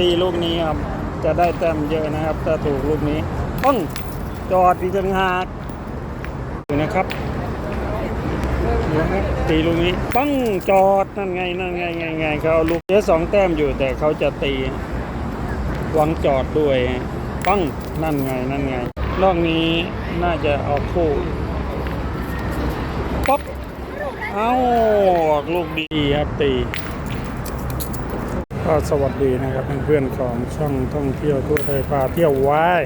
ตีลูกนี้ครับ จะได้แต้มเยอะนะครับ ถ้าถูกลูกนี้ ต้องจอดอีกต่างหากดูนะครับนะครับตีลูกนี้ปังจอดนั่นไงนั่นไงไงไงเขาเอาลูกเสียสองแต้มอยู่แต่เขาจะตีหวังจอดด้วยปังนั่นไงนั่นไงรอบนี้น่าจะเอาคู่ป๊อปเอาออกลูกดีครับตี ก็สวัสดีนะครับเพื่อนๆของช่องท่องเที่ยวทั่วไทยพาเที่ยววาย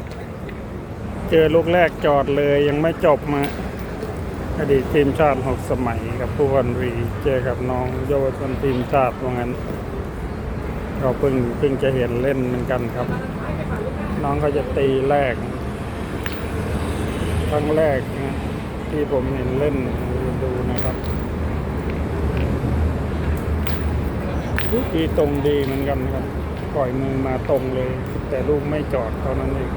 เจอลูกแรกจอดเลยยังไม่จบมาอดีตทีมชาติหกสมัยกับผู้วันรีเจอกับน้องเยาวชนทีมชาติว่างั้นเราเพิ่งเพิ่งจะเห็นเล่นเหมือนกันครับ น้องเขาจะตีแรกครั้งแรกนะที่ผมเห็นเล่นดูนะครับ ตีตรงดีเหมือนกันครับ ปล่อยมือมาตรงเลย แต่ลูกไม่จอดเท่านั้นเอง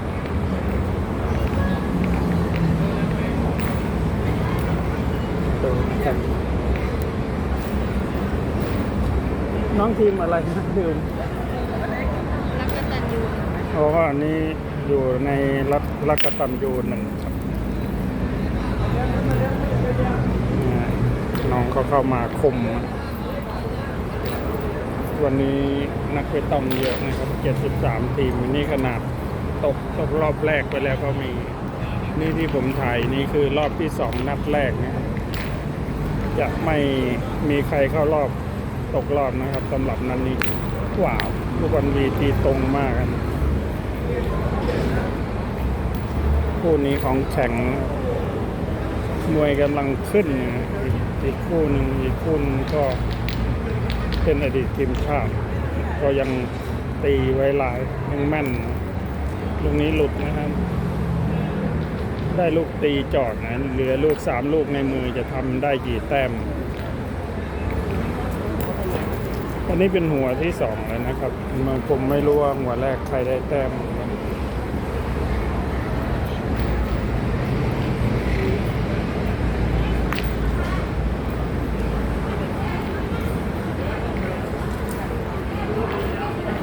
ดูนะครับน้องทีมอะไรนะดื่มรักกตันยูเพราะว่าอันนี้อยู่ในรัฐรักกตันยูหนึ่งครับเนี่ยน้องเขาเข้ามาคม วันนี้นักไปต้องเยอะนะครับ 73 ทีมนี่ขนาดตกตกรอบแรกไปแล้วก็มี นี่ที่ผมถ่ายนี่คือรอบที่สองนัดแรกนะครับจะไม่มีใครเข้ารอบตกรอบนะครับสำหรับนัดนนี้ว้าวทุกวันวีตีตรงมากันคู่นี้ของแข่งมวยกำลังขึ้นนะอีกอีกคู่หนึ่งอีกคู่นึงก็ เป็นอดีตทีมชาติ ก็ยังตีไว้หลายยังแม่นลูกนี้หลุดนะครับ ได้ลูกตีจอดนะเหลือลูกสามลูกในมือจะทำได้กี่แต้มอันนี้เป็นหัวที่สองแล้วนะครับมันผมไม่รู้ว่าหัวแรกใครได้แต้ม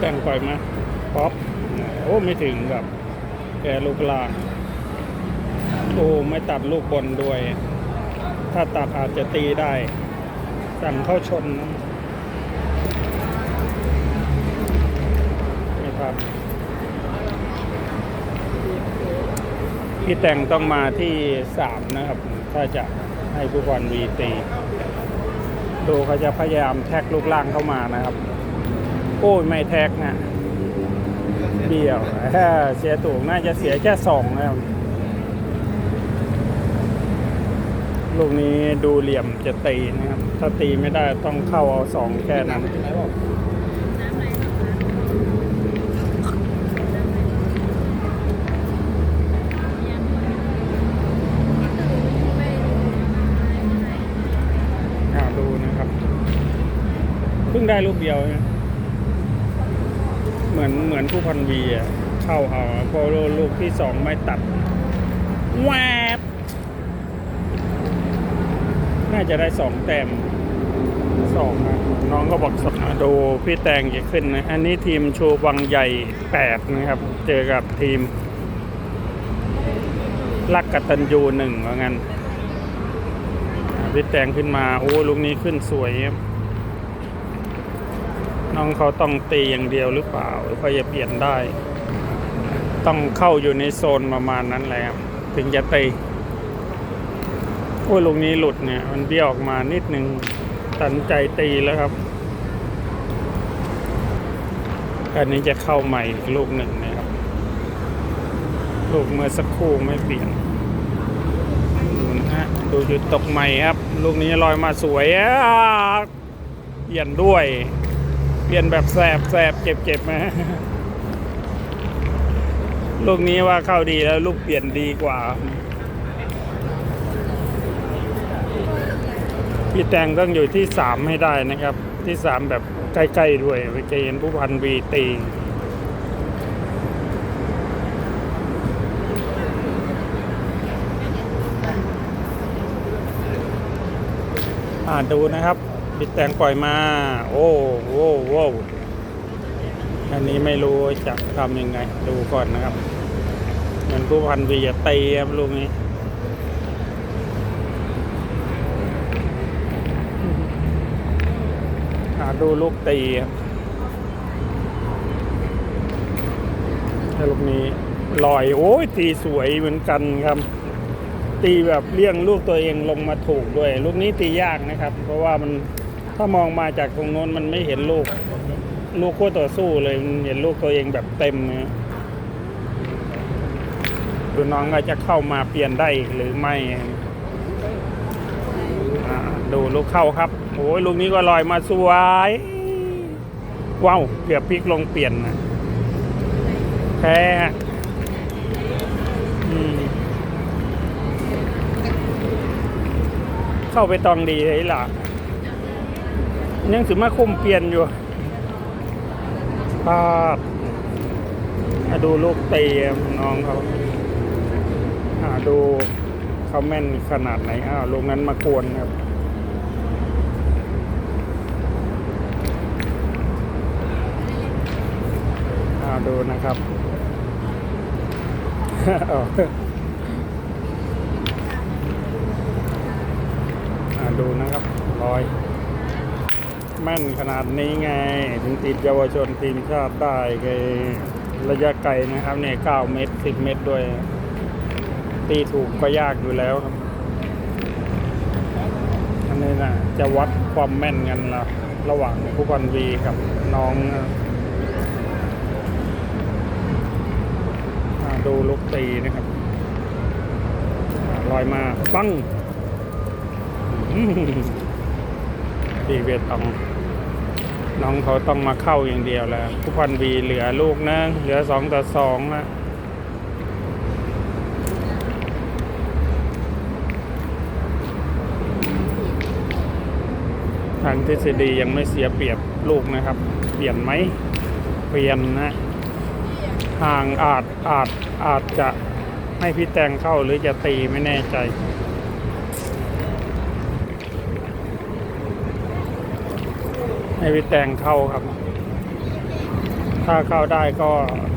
แต่งปล่อยมาป๊อปโอ้ไม่ถึงกับแกลูกลางโอ้ไม่ตัดลูกบนด้วย ถ้าตัดอาจจะตีได้ สั่งเข้าชนนะไม่ทันพี่แต่งต้องมาที่สามนะครับ ถ้าจะให้ผู้บอลวีตีดูเขาจะพยายามแท็กลูกล่างเข้ามานะครับ อ้ยไม่แท็กนะเดี่ยวเสียถูกน่าจะเสียแค่สองนะครับลูกนี้ดูเหลี่ยมจะตีนะครับ ถ้าตีไม่ได้ต้องเข้าเอาสองแค่นั้นดูนะครับ เพิ่งได้ลูกเดียวนะ เหมือนเหมือนผู้พันวีอะเข้าเอาเพอลูกที่สองไม่ตัดแวบน่าจะได้สองแต้มสองนะน้องก็บอกสนะดูพี่แตงจะขึ้นนะ อันนี้ทีมชูวังใหญ่แปดนะครับ เจอกับทีมลักกตันยูหนึ่งว่างั้นพี่แตงขึ้นมา โอ้ลูกนี้ขึ้นสวยครับ น้องเขาต้องตีอย่างเดียวหรือเปล่า หรือเขาจะเปลี่ยนได้ ต้องเข้าอยู่ในโซนประมาณนั้นแหละถึงจะตีโอ้ยลูกนี้หลุดเนี่ย มันเบี้ยวออกมานิดนึงตัดสินใจตีแล้วครับอันนี้จะเข้าใหม่อีกลูกหนึ่งนะครับ ลูกเมื่อสักครู่ไม่เปลี่ยนดูนะฮะดูจุดตกใหม่ครับ ลูกนี้ลอยมาสวยอะเปลี่ยนด้วย เปลี่ยนแบบแสบแสบเจ็บเจ็บนะลูกนี้ว่าเข้าดีแล้วลูกเปลี่ยนดีกว่า พี่แตงต้องอยู่ที่สามให้ได้นะครับ ที่สามแบบใกล้ๆด้วยไปเห็นผู้พันวีตีอ่าดูนะครับ ปิดแตงปล่อยมา โอ้โว้โว้อันนี้ไม่รู้จะทำยังไง ดูก่อนนะครับเหมือนผู้พันวีจะตีครับลูกนี้หาดูลูกตีครับลูกนี้ลอยโอ้ยตีสวยเหมือนกันครับ ตีแบบเลี่ยงลูกตัวเองลงมาถูกด้วย ลูกนี้ตียากนะครับ เพราะว่ามัน ถ้ามองมาจากตรงโน้นมันไม่เห็นลูก ลูกคู่ต่อสู้เลยมันเห็นลูกตัวเองแบบเต็มนะดูน้องก็จะเข้ามาเปลี่ยนได้อีกหรือไม่ดูลูกเข้าครับโอ้ยลูกนี้ก็ลอยมาสวยว้าวเกือบพลิกลงเปลี่ยนนะแพ้เข้าไปตองดีเลยล่ะ ยังสิมาคุมเปลี่ยนอยู่พลาดมาดูลูกเตะน้องเขาอาดูเขาแม่นขนาดไหนอ้าวลูกนั้นมากวนครับอาดูนะครับอ๋ออ่าดูนะครับลอย แม่นขนาดนี้ไง ถึงติดเยาวชนทีมชาติได้ไงระยะไกลนะครับเนี่ย9เมตร10เมตรด้วย ตีถูกก็ยากอยู่แล้วครับ อันนี้นะจะวัดความแม่นกันละระหว่างผู้พันวีกับน้องดูลูกตีนะครับลอยมา ปั้งอื้อหือตีเวตอง น้องเขาต้องมาเข้าอย่างเดียวแล้วผู้พันวีเหลือลูกนึงเหลือสองต่อสองละทางทฤษฎียังไม่เสียเปรียบลูกนะครับ เปลี่ยนไหมเปลี่ยนนะห่างอาจอาจอาจจะให้พี่แตงเข้าหรือจะตีไม่แน่ใจ ให้พี่แตงเข้าครับ ถ้าเข้าได้ก็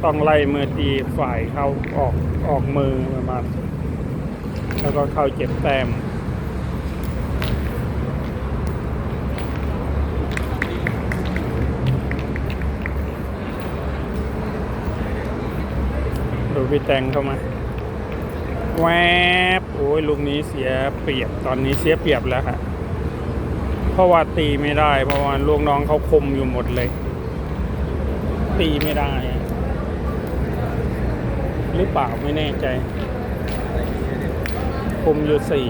ต้องไล่มือตีฝ่ายเข้าออกออกมือประมาณแล้วก็เข้าเจ็บแต้มดูพี่แตงเข้ามาแวบโอ้ยลูกนี้เสียเปรียบตอนนี้เสียเปรียบแล้วค่ะ เพราะว่าตีไม่ได้ เพราะว่าลูกน้องเขาคมอยู่หมดเลย ตีไม่ได้ หรือเปล่าไม่แน่ใจคมอยู่สี่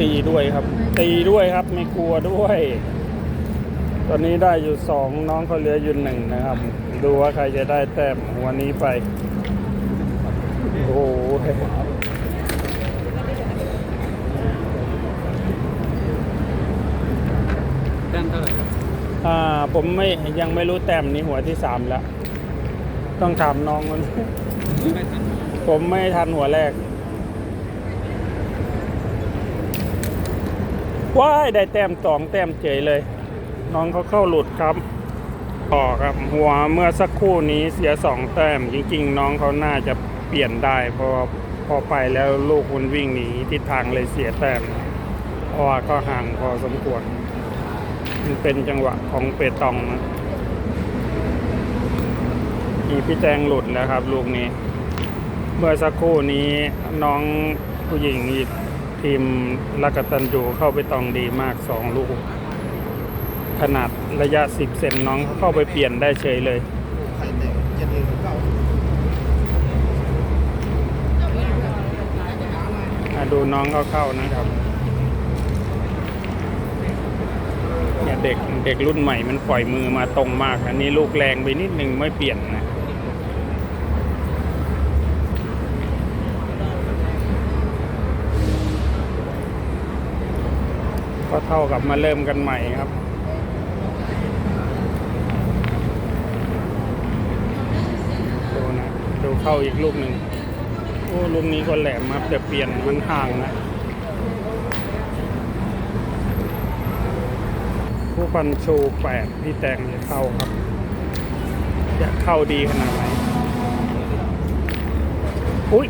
ตีด้วยครับ ตีด้วยครับไม่กลัวด้วย ตอนนี้ได้อยู่สองน้องเขาเหลืออยู่หนึ่งนะครับ ดูว่าใครจะได้แต้มหัวนี้ไป โอ้โหแต้มเท่าไหร่ครับอ่าผมไม่ยังไม่รู้แต้มนี้หัวที่สามแล้ว ต้องถามน้องมันไม่ทันผมไม่ทันหัวแรกว้ายได้แต้มสองแต้มเฉยเลย น้องเขาเข้าหลุดครับต่อครับหัวเมื่อสักครู่นี้เสียสองแต้มจริง ๆ น้องเขาน่าจะ เปลี่ยนได้พอพอไปแล้วลูกคุณวิ่งหนีทิศทางเลยเสียแต้มเพราะว่าก็ห่างพอสมควร มันเป็นจังหวะของเปตองนะมีพี่แจงหลุดแล้วครับ ลูกนี้ เมื่อสักครู่นี้น้องผู้หญิงอีกทีมลักตันยูเข้าไปตองดีมากสองลูก ขนาดระยะ10เซนน้องเขาเข้าไปเปลี่ยนได้เฉยเลย อะ ดูน้องเข้าๆนะครับเนี่ยเด็กเด็กรุ่นใหม่มันปล่อยมือมาตรงมาก อันนี้ลูกแรงไปนิดนึงไม่เปลี่ยนนะก็เท่ากับมาเริ่มกันใหม่ครับดูนะดูเข้าอีกลูกหนึ่ง อ้ลูกนี้ก็แหลมครับแต่เปลี่ยนมันห่างนะผู้พันโชว์แปดพี่แตงจะเข้าครับจะเข้าดีขนาดไหนอุ้ย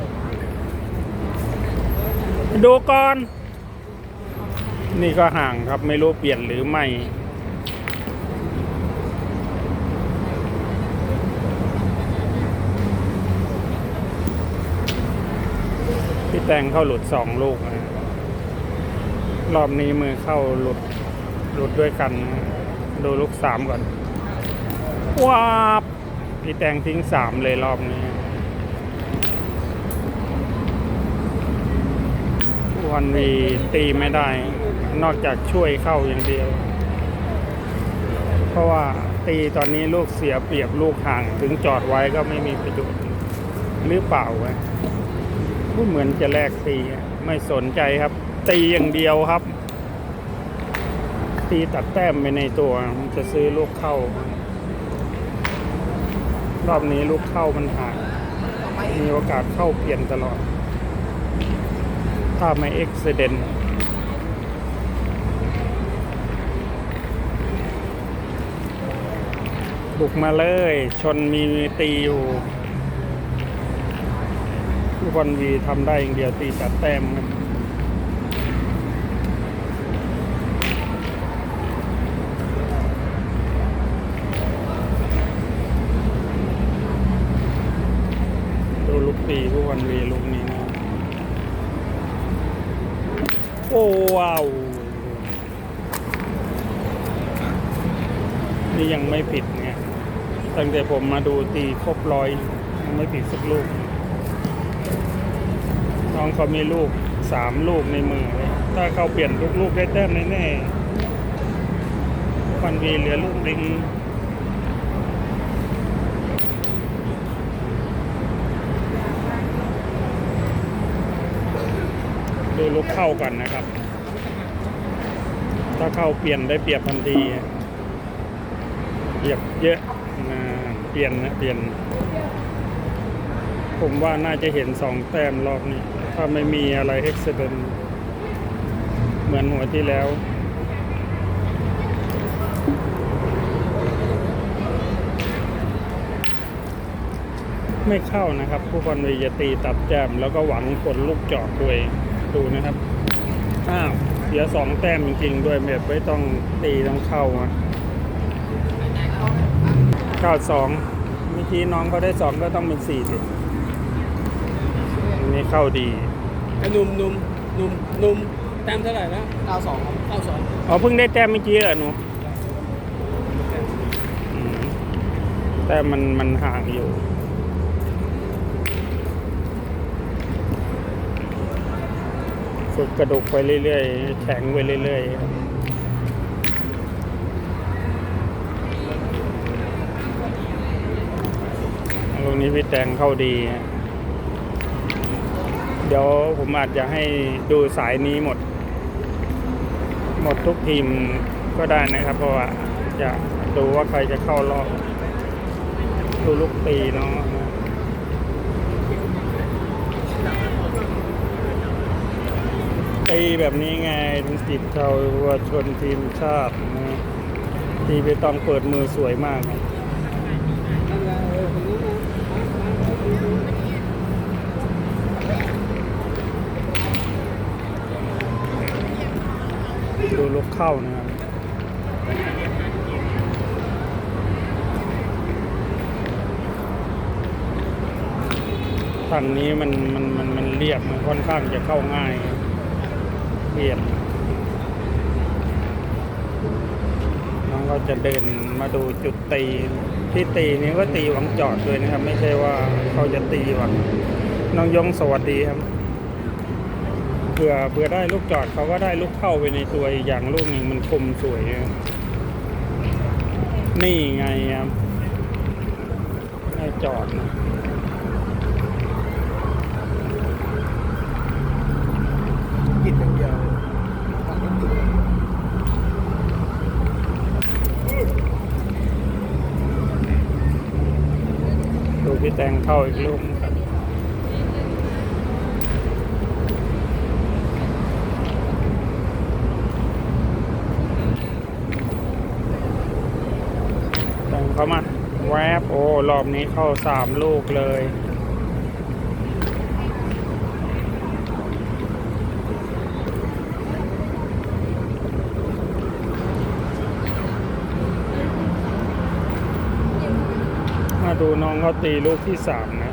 ดูก่อน นี่ก็ห่างครับไม่รู้เปลี่ยนหรือไม่ แตงเข้าหลุดสองลูกนะรอบนี้มือเข้าหลุดหลุดด้วยกัน ดูลูกสามก่อนว้าบพี่แตงทิ้งสามเลยรอบนี้วันวีตีไม่ได้ นอกจากช่วยเข้าอย่างเดียว เพราะว่าตีตอนนี้ลูกเสียเปรียบลูกห่างถึงจอดไว้ก็ไม่มีประโยชน์หรือเปล่าวะ เหมือนจะแลกตีไม่สนใจครับ ตีอย่างเดียวครับ ตีตัดแต้มไปในตัวมันจะซื้อลูกเข้า รอบนี้ลูกเข้ามันหางมีโอกาสเข้าเปลี่ยนตลอด ถ้าไม่เอ็กซิเดนบุกมาเลย ชนมีตีอยู่ ทุกวันวีทำได้อย่างเดียวตีตัดแต้มครับดูลูกตีทุกวันวีลูกนี้นะโอ้ว้าวนี่ยังไม่ผิดเนี่ยตั้งแต่ผมมาดูตีครบร้อยยังไม่ผิดสักลูก น้องเขามีลูกสามลูกในมือ ถ้าเขาเปลี่ยนทุกลูกได้แต้มแน่ๆฟันวีเหลือลูกลิงดูลูกเข้าก่อนนะครับ ถ้าเข้าเปลี่ยนได้เปรียบทันทีเปรียบเยอะนะเปลี่ยนนะเปลี่ยน ผมว่าน่าจะเห็นสองแต้มรอบนี้ ถ้าไม่มีอะไรเอ็กซ์เดนเหมือนหัวที่แล้ว ไม่เข้านะครับ ผู้บอลวีจะตีตัดแจมแล้วก็หวังผลลูกจอดด้วยดูนะครับอ้าวเสียสองแต้มจริงๆ ด้วยแบบไม่ต้องตีต้องเข้าอะเก้าสองเมื่อกี้น้องเขาได้สองก็ต้องเป็นสี่สิ นนี้เข้าดีไอ้หนุ่มหนุ่มหนุ่มหนุ่มแต้มเท่าไหร่นะเก้าสองเก้าสองอ๋อเพิ่งได้แต้มเมื่อกี้เหรอหนูอืมแต่มันมันห่างอยู่ฝึกกระดูกไปเรื่อยๆ แข็งไปเรื่อยๆครับลูกนี้พี่แตงเข้าดีฮะ เดี๋ยวผมอาจจะให้ดูสายนี้หมด หมดทุกทีมก็ได้นะครับ เพราะว่าจะดูว่าใครจะเข้ารอบดูลูกตีเนาะตีแบบนี้ไงถึงติดเขาว่าชนทีมชาตินะตีไปตองเปิดมือสวยมากนะ ดูลูกเข้านะครับฝั่งนี้มันมันมันมันเรียบมันค่อนข้างจะเข้าง่ายเรียบน้องก็จะเดินมาดูจุดตีที่ตีนี้ก็ตีหวังจอดด้วยนะครับ ไม่ใช่ว่าเขาจะตีหวังน้องยงสวัสดีครับ เผื่อเผื่อได้ลูกจอดเขาก็ได้ลูกเข้าไปในตัวอีกอย่างลูกหนึ่งมันคมสวยนะนี่ไงครับได้จอดนะกินอย่างเดียวดูพี่แตงเข้าอีกลูกครับามา แวบ โอ้ รอบนี้เข้าสามลูกเลย มาดูน้องเขาตีลูกที่สามนะ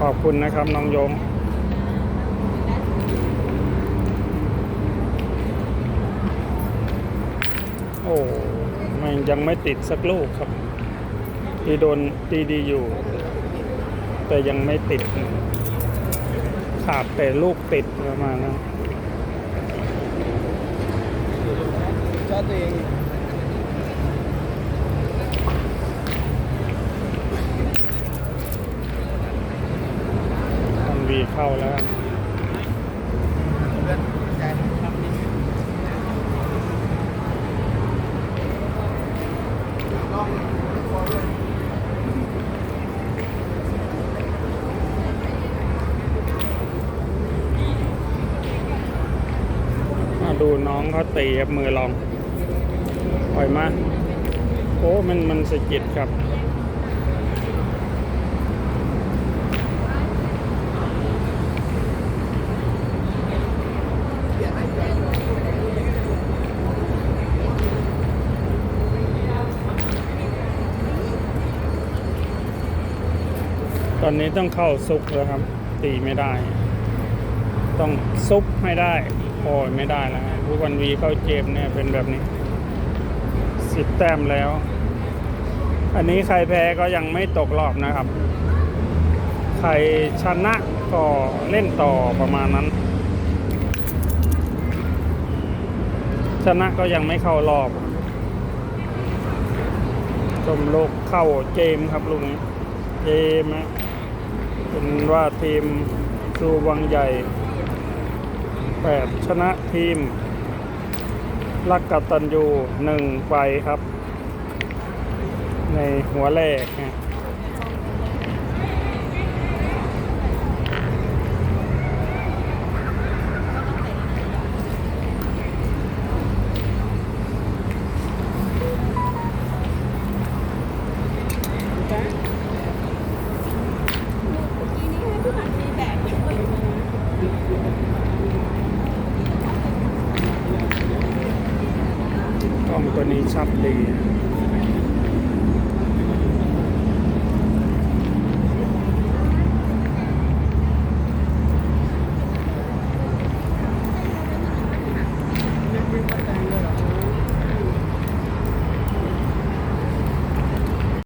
ขอบคุณนะครับน้องยมโอ้ ยังไม่ติดสักลูกครับตีโดนตีดีอยู่ แต่ยังไม่ติด ขาดแต่ลูกติดประมาณนั้นชอบตัวเองมันวีเข้าแล้ว เพื่อนใจครับนี่ มาดูน้องเขา ตีครับมือลองปล่อยมาโอ้ มันมันสะกิดครับตอนนี้ต้องเข้าซุกแล้วครับ ตีไม่ได้ ต้องซุปให้ได้โอ้ยไม่ได้แล้ว ทุกวันวีเข้าเจมเนี่ยเป็นแบบนี้สิบแต้มแล้ว อันนี้ใครแพ้ก็ยังไม่ตกรอบนะครับ ใครชนะก็เล่นต่อประมาณนั้น ชนะก็ยังไม่เข้ารอบชมโลกเข้าเจมครับลูกนี้เจมนะเป็นว่าทีมซูวังใหญ่แปดชนะทีม ลักกัตันยูหนึ่งไฟครับ ในหัวแรกนะ